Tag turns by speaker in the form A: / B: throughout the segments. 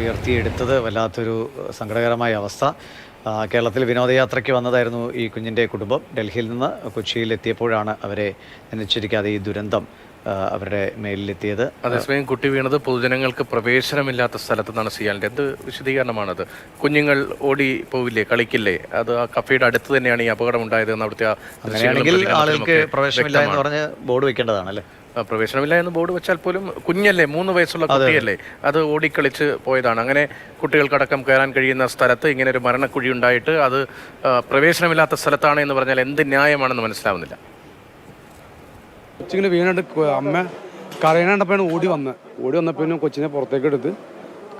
A: ഉയർത്തിയെടുത്തത് വല്ലാത്തൊരു സങ്കടകരമായ അവസ്ഥ. കേരളത്തിൽ വിനോദയാത്രയ്ക്ക് വന്നതായിരുന്നു ഈ കുഞ്ഞിന്റെ കുടുംബം. ഡൽഹിയിൽ നിന്ന് കൊച്ചിയിൽ എത്തിയപ്പോഴാണ് അവരെ നിശ്ചയിക്കാതെ ഈ ദുരന്തം അവരുടെ മേലിലെത്തിയത്.
B: അതേസമയം കുട്ടി വീണത് പൊതുജനങ്ങൾക്ക് പ്രവേശനമില്ലാത്ത സ്ഥലത്ത് നിന്നാണ് സിയാലിന്റെ. എന്ത് വിശദീകരണമാണത്? കുഞ്ഞുങ്ങൾ ഓടി പോവില്ലേ കളിക്കില്ലേ? അത് ആ കഫയുടെ അടുത്ത് തന്നെയാണ് ഈ അപകടം ഉണ്ടായത് എന്ന് അവിടുത്തെ
A: അങ്ങനെയാണെങ്കിൽ ആളുകൾക്ക് പ്രവേശനമില്ല എന്ന്. പറഞ്ഞ് ബോർഡ് വെക്കേണ്ടതാണല്ലേ?
B: അല്ലേ പ്രവേശനമില്ല എന്ന് ബോർഡ് വെച്ചാൽ പോലും കുഞ്ഞല്ലേ മൂന്ന് വയസ്സുള്ള കുട്ടിയല്ലേ അത് ഓടിക്കളിച്ച് പോയതാണ്. അങ്ങനെ കുട്ടികൾക്കടക്കം കയറാൻ കഴിയുന്ന സ്ഥലത്ത് ഇങ്ങനെ ഒരു മരണക്കുഴി ഉണ്ടായിട്ട് അത് പ്രവേശനമില്ലാത്ത സ്ഥലത്താണ് എന്ന് പറഞ്ഞാൽ എന്ത് ന്യായമാണെന്ന് മനസ്സിലാവുന്നില്ല.
C: കൊച്ചിങ്ങനെ വീണിട്ട് അമ്മ കരയണപ്പോഴാണ് ഓടി വന്നത് ഓടി വന്നപ്പോഴും കൊച്ചിനെ പുറത്തേക്ക് എടുത്ത്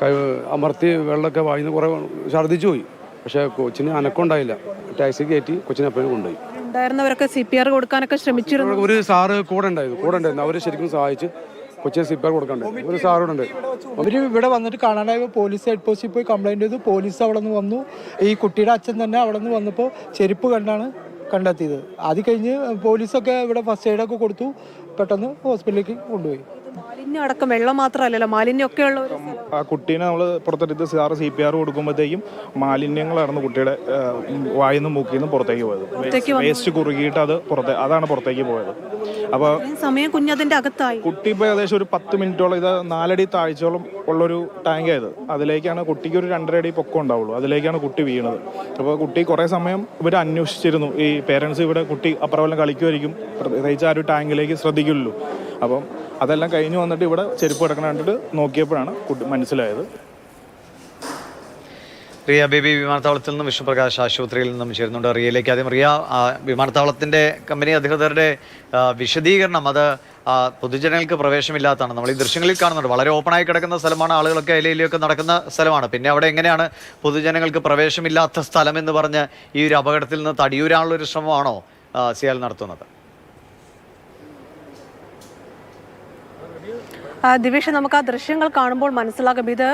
C: കൈ അമർത്തി വെള്ളമൊക്കെ വായിന്ന് കുറേ ഛർദ്ദിച്ചു പോയി. പക്ഷേ കൊച്ചിന് അനക്കമുണ്ടായില്ല. ടാക്സി കയറ്റി കൊച്ചിനെ അപ്പോഴും കൊണ്ടുപോയി.
D: ഉണ്ടായിരുന്നവരൊക്കെ സി പി ആർ കൊടുക്കാനൊക്കെ ശ്രമിച്ചിരുന്നു.
C: ഒരു സാറ് കൂടെ ഉണ്ടായിരുന്നു. കൂടെ ഉണ്ടായിരുന്നു. അവർ ശരിക്കും സഹായിച്ച് കൊച്ചിനെ ആർ കൊടുക്കണ്ടേ. ഒരു സാറോട് ഉണ്ട്.
E: അവർ ഇവിടെ വന്നിട്ട് കാണാനായി പോലീസ് ഹെഡ് പോസ്റ്റിൽ പോയി കംപ്ലൈന്റ് ചെയ്തു. പോലീസ് അവിടെ നിന്ന് വന്നു. ഈ കുട്ടിയുടെ അച്ഛൻ തന്നെ അവിടെ നിന്ന് വന്നപ്പോൾ ചെരുപ്പ് കണ്ടാണ് കണ്ടെത്തിയത്. അത് കഴിഞ്ഞ് പോലീസൊക്കെ ഇവിടെ ഫസ്റ്റ് എയ്ഡൊക്കെ കൊടുത്തു. പെട്ടെന്ന് ഹോസ്പിറ്റലിലേക്ക് കൊണ്ടുപോയി.
D: മാലിന്യം അടക്കം വെള്ളം മാത്രമല്ലല്ലോ മാലിന്യം ഒക്കെ ഉള്ള ഒരു.
F: ആ കുട്ടീനെ നമ്മൾ പുറത്തെടുത്ത് സാറ് സി പി ആർ കൊടുക്കുമ്പോഴത്തേക്കും മാലിന്യങ്ങളായിരുന്നു കുട്ടിയുടെ വായിൽ നിന്നും മൂക്കിൽ നിന്നും പുറത്തേക്ക് പോയത് വേസ്റ്റ് കുറുകിയിട്ട് അത് പുറത്തെ അതാണ് പുറത്തേക്ക് പോയത്. അപ്പോൾ
D: ഇത്രയും സമയം കുഞ്ഞതിന്റെ അകത്തായി.
F: കുട്ടി ഇപ്പോൾ ഏകദേശം ഒരു പത്ത് മിനിറ്റോളം ഇത് നാലടി താഴ്ചയോളം ഉള്ളൊരു ടാങ്ക് ആയത്. അതിലേക്കാണ് കുട്ടിക്ക് ഒരു രണ്ടര അടി പൊക്കം ഉണ്ടാവുള്ളൂ. അതിലേക്കാണ് കുട്ടി വീണത്. അപ്പോൾ കുട്ടി കുറേ സമയം ഇവർ അന്വേഷിച്ചിരുന്നു. ഈ പേരൻസ് ഇവിടെ കുട്ടി അപ്പുറം കളിക്കുമായിരിക്കും. പ്രത്യേകിച്ച് ആ ഒരു ടാങ്കിലേക്ക് ശ്രദ്ധിക്കുള്ളൂ. അപ്പം അതെല്ലാം കഴിഞ്ഞ് വന്നിട്ട് ഇവിടെ ചെരുപ്പ് കിടക്കണ കണ്ടിട്ട് നോക്കിയപ്പോഴാണ് കുട്ടി മനസ്സിലായത്.
A: റിയ ബേബി വിമാനത്താവളത്തിൽ നിന്നും വിഷ്ണുപ്രകാശ് ആശുപത്രിയിൽ നിന്നും ചേരുന്നുണ്ട്. റിയയിലേക്ക് ആദ്യം. റിയ വിമാനത്താവളത്തിന്റെ കമ്പനി അധികൃതരുടെ വിശദീകരണം അത് പൊതുജനങ്ങൾക്ക് പ്രവേശനമില്ലാത്തതാണ് നമ്മൾ ഈ ദൃശ്യങ്ങളിൽ കാണുന്നുണ്ട്. വളരെ ഓപ്പണായി കിടക്കുന്ന സ്ഥലമാണ് ആളുകളൊക്കെ അതിലൊക്കെ നടക്കുന്ന സ്ഥലമാണ്. പിന്നെ അവിടെ എങ്ങനെയാണ് പൊതുജനങ്ങൾക്ക് പ്രവേശനമില്ലാത്ത സ്ഥലം എന്ന് പറഞ്ഞ് ഈ ഒരു അപകടത്തിൽ നിന്ന് തടിയൂരാനുള്ള ഒരു ശ്രമമാണോ സിയാൽ നടത്തുന്നത്?
D: ദിവേഷ് നമുക്ക് ആ ദൃശ്യങ്ങൾ കാണുമ്പോൾ മനസ്സിലാകും. ഇത്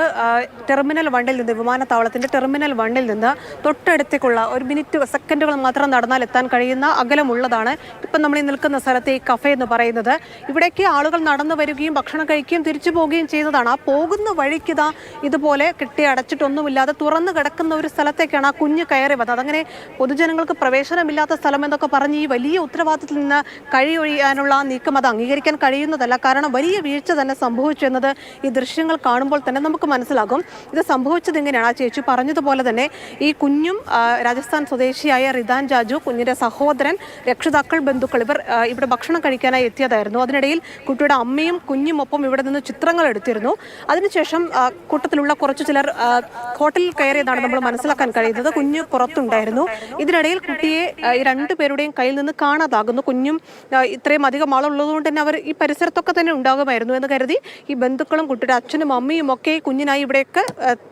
D: ടെർമിനൽ വണ്ണിൽ നിന്ന് വിമാനത്താവളത്തിന്റെ ടെർമിനൽ വണ്ണിൽ നിന്ന് തൊട്ടടുത്തേക്കുള്ള ഒരു മിനിറ്റ് സെക്കൻഡുകൾ മാത്രം നടന്നാൽ എത്താൻ കഴിയുന്ന അകലമുള്ളതാണ്. ഇപ്പം നമ്മൾ ഈ നിൽക്കുന്ന സ്ഥലത്ത് ഈ കഫേ എന്ന് പറയുന്നത്. ഇവിടേക്ക് ആളുകൾ നടന്നു വരികയും ഭക്ഷണം കഴിക്കുകയും തിരിച്ചു പോവുകയും ചെയ്യുന്നതാണ്. ആ പോകുന്ന വഴിക്ക് വഴിക്കിതാ ഇതുപോലെ കെട്ടി അടച്ചിട്ടൊന്നുമില്ലാതെ തുറന്നു കിടക്കുന്ന ഒരു സ്ഥലത്തേക്കാണ് ആ കുഞ്ഞ് കയറി വന്നത്. അതങ്ങനെ പൊതുജനങ്ങൾക്ക് പ്രവേശനമില്ലാത്ത സ്ഥലം എന്നൊക്കെ പറഞ്ഞ് ഈ വലിയ ഉത്തരവാദിത്തത്തിൽ നിന്ന് കഴിയൊഴിയാനുള്ള നീക്കം അത് അംഗീകരിക്കാൻ കഴിയുന്നതല്ല. കാരണം വലിയ വീഴ്ച തന്നെ സംഭവിച്ചു എന്നത് ഈ ദൃശ്യങ്ങൾ കാണുമ്പോൾ തന്നെ നമുക്ക് മനസ്സിലാകും. ഇത് സംഭവിച്ചത് എങ്ങനെയാണ്? ആ ചേച്ചി പറഞ്ഞതുപോലെ തന്നെ ഈ കുഞ്ഞും രാജസ്ഥാൻ സ്വദേശിയായ റിദാൻ ജാജു കുഞ്ഞിന്റെ സഹോദരൻ രക്ഷിതാക്കൾ ബന്ധുക്കൾ ഇവർ ഇവിടെ ഭക്ഷണം കഴിക്കാനായി എത്തിയതായിരുന്നു. അതിനിടയിൽ കുട്ടിയുടെ അമ്മയും കുഞ്ഞും ഒപ്പം ഇവിടെ നിന്ന് ചിത്രങ്ങൾ എടുത്തിരുന്നു. അതിനുശേഷം കൂട്ടത്തിലുള്ള കുറച്ച് ചിലർ ഹോട്ടലിൽ കയറിയതാണ് നമ്മൾ മനസ്സിലാക്കാൻ കഴിയുന്നത്. കുഞ്ഞ് പുറത്തുണ്ടായിരുന്നു. ഇതിനിടയിൽ കുട്ടിയെ ഈ രണ്ടു പേരുടെയും കയ്യിൽ നിന്ന് കാണാതാകുന്നു. കുഞ്ഞും ഇത്രയും അധികം ആളുള്ളതുകൊണ്ട് തന്നെ അവർ ഈ പരിസരത്തൊക്കെ തന്നെ ഉണ്ടാകുമായിരുന്നു എന്ന് കരുതി ഈ ബന്ധുക്കളും കുട്ടിയുടെ അച്ഛനും അമ്മയും ഒക്കെ കുഞ്ഞിനായി ഇവിടെയൊക്കെ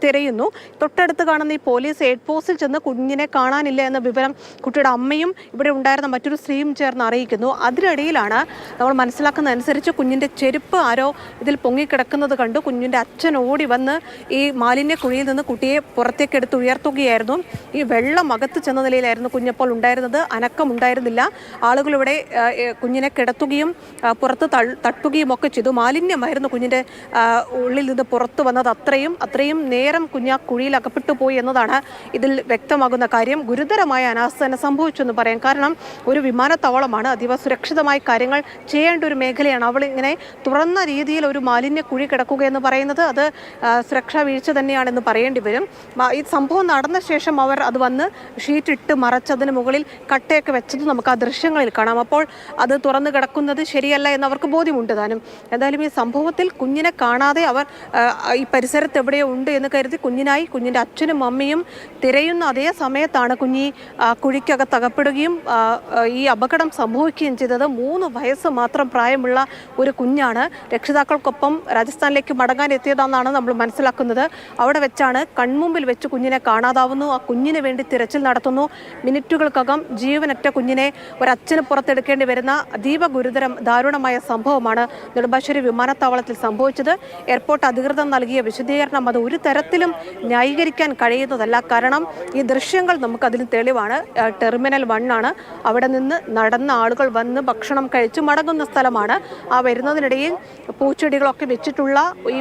D: തിരയുന്നു. തൊട്ടടുത്ത് കാണുന്ന ഈ പോലീസ് ഹെഡ് പോസ്റ്റിൽ ചെന്ന് കുഞ്ഞിനെ കാണാനില്ല എന്ന വിവരം കുട്ടിയുടെ അമ്മയും ഇവിടെ ഉണ്ടായിരുന്ന മറ്റൊരു സ്ത്രീയും ചേർന്ന് അറിയിക്കുന്നു. അതിനിടയിലാണ് നമ്മൾ മനസ്സിലാക്കുന്ന അനുസരിച്ച് കുഞ്ഞിന്റെ ചെരുപ്പ് ആരോ ഇതിൽ പൊങ്ങിക്കിടക്കുന്നത് കണ്ടു. കുഞ്ഞിന്റെ അച്ഛൻ ഓടി വന്ന് ഈ മാലിന്യ കുഴിയിൽ നിന്ന് കുട്ടിയെ പുറത്തേക്ക് എടുത്ത് ഉയർത്തുകയായിരുന്നു. ഈ വെള്ളം അകത്ത് ചെന്ന നിലയിലായിരുന്നു കുഞ്ഞപ്പോൾ ഉണ്ടായിരുന്നത്. അനക്കം ഉണ്ടായിരുന്നില്ല. ആളുകൾ ഇവിടെ കുഞ്ഞിനെ കിടത്തുകയും പുറത്ത് തട്ടുകയും ഒക്കെ ചെയ്തു. മാലിന്യമായിരുന്നു കുഞ്ഞിന്റെ ഉള്ളിൽ നിന്ന് പുറത്തു വന്നത് അത്രയും അത്രയും നേരം കുഞ്ഞ് കുഴിയിൽ അകപ്പെട്ടു പോയി എന്നതാണ് ഇതിൽ വ്യക്തമാകുന്ന കാര്യം. ഗുരുതരമായ അനാസ്ഥ തന്നെ സംഭവിച്ചു എന്ന് പറയാം. കാരണം ഒരു വിമാനത്താവളമാണ് അതീവ സുരക്ഷിതമായി കാര്യങ്ങൾ ചെയ്യേണ്ട ഒരു മേഖലയാണ്. അവൾ ഇങ്ങനെ തുറന്ന രീതിയിൽ ഒരു മാലിന്യ കുഴി കിടക്കുക എന്ന് പറയുന്നത് അത് സുരക്ഷാ വീഴ്ച തന്നെയാണെന്ന് പറയേണ്ടി വരും. ഈ സംഭവം നടന്ന ശേഷം അവർ അത് വന്ന് ഷീറ്റ് ഇട്ട് മറച്ചതിന് മുകളിൽ കട്ടയൊക്കെ വെച്ചത് നമുക്ക് ആ ദൃശ്യങ്ങളിൽ കാണാം. അപ്പോൾ അത് തുറന്നു കിടക്കുന്നത് ശരിയല്ല എന്ന് അവർക്ക് ബോധ്യമുണ്ട് താനും. എന്തായാലും ഈ സംഭവത്തിൽ കുഞ്ഞിനെ കാണാതെ അവർ ഈ പരിസരത്ത് എവിടെയോ ഉണ്ട് എന്ന് കരുതി കുഞ്ഞിനായി കുഞ്ഞിന്റെ അച്ഛനും അമ്മയും തിരയുന്ന അതേ സമയത്താണ് കുഞ്ഞി കുഴിക്കകത്തകപ്പെടുകയും ഈ അപകടം സംഭവിക്കുകയും ചെയ്തത്. മൂന്ന് വയസ്സ് മാത്രം പ്രായമുള്ള ഒരു കുഞ്ഞാണ്. രക്ഷിതാക്കൾക്കൊപ്പം രാജസ്ഥാനിലേക്ക് മടങ്ങാൻ എത്തിയതാണെന്നാണ് നമ്മൾ മനസ്സിലാക്കുന്നത്. അവിടെ വെച്ചാണ് കൺമുമ്പിൽ വെച്ച് കുഞ്ഞിനെ കാണാതാവുന്നു. ആ കുഞ്ഞിന് വേണ്ടി തിരച്ചിൽ നടത്തുന്നു. മിനിറ്റുകൾക്കകം ജീവനറ്റ കുഞ്ഞിനെ ഒരച്ഛന് പുറത്തെടുക്കേണ്ടി വരുന്ന അതീവ ഗുരുതരം ദാരുണമായ സംഭവമാണ് നെടുമ്പാശ്ശേരി വിമാനത്താവളം വിമാനത്താവളത്തിൽ സംഭവിച്ചത്. എയർപോർട്ട് അധികൃതർ നൽകിയ വിശദീകരണം അത് ഒരു തരത്തിലും ന്യായീകരിക്കാൻ കഴിയുന്നതല്ല. കാരണം ഈ ദൃശ്യങ്ങൾ നമുക്കതിന് തെളിവാണ്. ടെർമിനൽ വൺ ആണ്. അവിടെ നിന്ന് നടന്ന ആളുകൾ വന്ന് ഭക്ഷണം കഴിച്ച് മടങ്ങുന്ന സ്ഥലമാണ്. ആ വരുന്നതിനിടയിൽ പൂച്ചെടികളൊക്കെ വെച്ചിട്ടുള്ള ഈ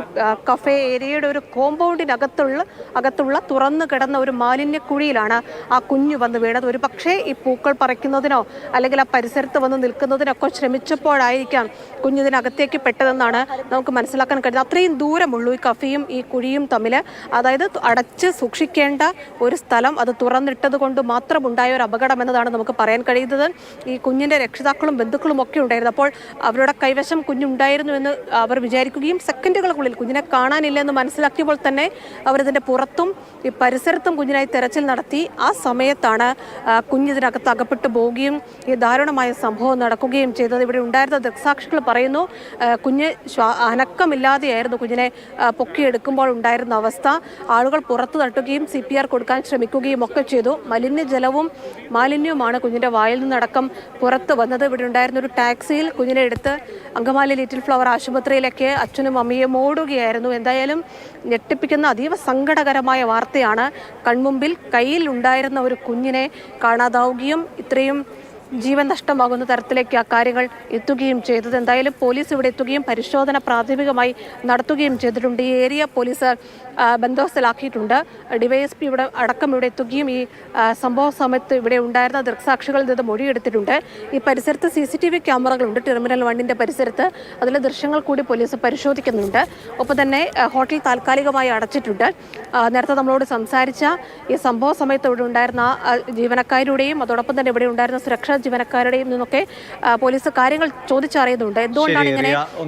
D: കഫേ ഏരിയയുടെ ഒരു കോമ്പൗണ്ടിനകത്തുള്ള അകത്തുള്ള തുറന്നു കിടന്ന ഒരു മാലിന്യക്കുഴിയിലാണ് ആ കുഞ്ഞു വന്ന് വീണത്. ഒരു പക്ഷേ ഈ പൂക്കൾ പറിക്കുന്നതിനോ അല്ലെങ്കിൽ ആ പരിസരത്ത് വന്ന് നിൽക്കുന്നതിനൊക്കെ ശ്രമിച്ചപ്പോഴായിരിക്കാം കുഞ്ഞിതിനകത്തേക്ക് പെട്ടതെന്നാണ് നമുക്ക് മനസ്സിലാക്കാൻ കഴിയുന്നത്. അത്രയും ദൂരമുള്ളൂ ഈ കഫിയും ഈ കുഴിയും തമ്മിൽ അതായത് അടച്ച് സൂക്ഷിക്കേണ്ട ഒരു സ്ഥലം അത് തുറന്നിട്ടത് കൊണ്ട് മാത്രം ഉണ്ടായ ഒരു അപകടം എന്നതാണ് നമുക്ക് പറയാൻ കഴിയുന്നത്. ഈ കുഞ്ഞിന്റെ രക്ഷിതാക്കളും ബന്ധുക്കളും ഒക്കെ ഉണ്ടായിരുന്നു. അപ്പോൾ അവരുടെ കൈവശം കുഞ്ഞുണ്ടായിരുന്നു എന്ന് അവർ വിചാരിക്കുകയും സെക്കൻഡുകൾക്കുള്ളിൽ കുഞ്ഞിനെ കാണാനില്ല എന്ന് മനസ്സിലാക്കിയപ്പോൾ തന്നെ അവരിതിന്റെ പുറത്തും ഈ പരിസരത്തും കുഞ്ഞിനായി തെരച്ചിൽ നടത്തി. ആ സമയത്താണ് കുഞ്ഞിതിനകത്ത് അകപ്പെട്ടു പോവുകയും ഈ ദാരുണമായ സംഭവം നടക്കുകയും ചെയ്തത്. ഇവിടെ ഉണ്ടായിരുന്ന ദൃക്സാക്ഷികൾ പറയുന്നു കുഞ്ഞ് അനക്കമില്ലാതെയായിരുന്നു കുഞ്ഞിനെ പൊക്കിയെടുക്കുമ്പോൾ ഉണ്ടായിരുന്ന അവസ്ഥ. ആളുകൾ പുറത്തു തട്ടുകയും സി പി ആർ കൊടുക്കാൻ ശ്രമിക്കുകയും ഒക്കെ ചെയ്തു. മലിനജലവും മാലിന്യവുമാണ് കുഞ്ഞിന്റെ വായിൽ നിന്നടക്കം പുറത്ത് വന്നത്. ഇവിടെ ഉണ്ടായിരുന്ന ഒരു ടാക്സിയിൽ കുഞ്ഞിനെ എടുത്ത് അങ്കമാലി ലിറ്റിൽ ഫ്ലവർ ആശുപത്രിയിലേക്ക് അച്ഛനും അമ്മയും ഓടുകയായിരുന്നു. എന്തായാലും ഞെട്ടിപ്പിക്കുന്ന അതീവ സങ്കടകരമായ വാർത്തയാണ് കൺമുമ്പിൽ കയ്യിൽ ഉണ്ടായിരുന്ന ഒരു കുഞ്ഞിനെ കാണാതാവുകയും ഇത്രയും ജീവൻ നഷ്ടമാകുന്ന തരത്തിലേക്ക് ആ കാര്യങ്ങൾ എത്തുകയും ചെയ്തത്. എന്തായാലും പോലീസ് ഇവിടെ എത്തുകയും പരിശോധന പ്രാഥമികമായി നടത്തുകയും ചെയ്തിട്ടുണ്ട്. ഈ ഏരിയ പോലീസ് ആ, ബന്ദോബസ്തിലാക്കിയിട്ടുണ്ട്. ഡിവൈഎസ്പി ഇവിടെ അടക്കം ഇവിടെ എത്തുകയും ഈ സംഭവ സമയത്ത് ഇവിടെ ഉണ്ടായിരുന്ന ദൃക്സാക്ഷികളിൽ നിന്ന് മൊഴിയെടുത്തിട്ടുണ്ട്. ഈ പരിസരത്ത് സി സി ടി വി ക്യാമറകളുണ്ട്. ടെർമിനൽ വണ്ണിന്റെ പരിസരത്ത് അതിലെ ദൃശ്യങ്ങൾ കൂടി പോലീസ് പരിശോധിക്കുന്നുണ്ട്. ഒപ്പം തന്നെ ഹോട്ടൽ താൽക്കാലികമായി അടച്ചിട്ടുണ്ട്. നേരത്തെ നമ്മളോട് സംസാരിച്ച ഈ സംഭവ സമയത്ത് ഇവിടെ ഉണ്ടായിരുന്ന ജീവനക്കാരുടെയും അതോടൊപ്പം തന്നെ ഇവിടെ ഉണ്ടായിരുന്ന സുരക്ഷാ ജീവനക്കാരുടെയും നിന്നൊക്കെ പോലീസ് കാര്യങ്ങൾ ചോദിച്ചറിയുന്നുണ്ട്. എന്തുകൊണ്ടാണ് ഇങ്ങനെ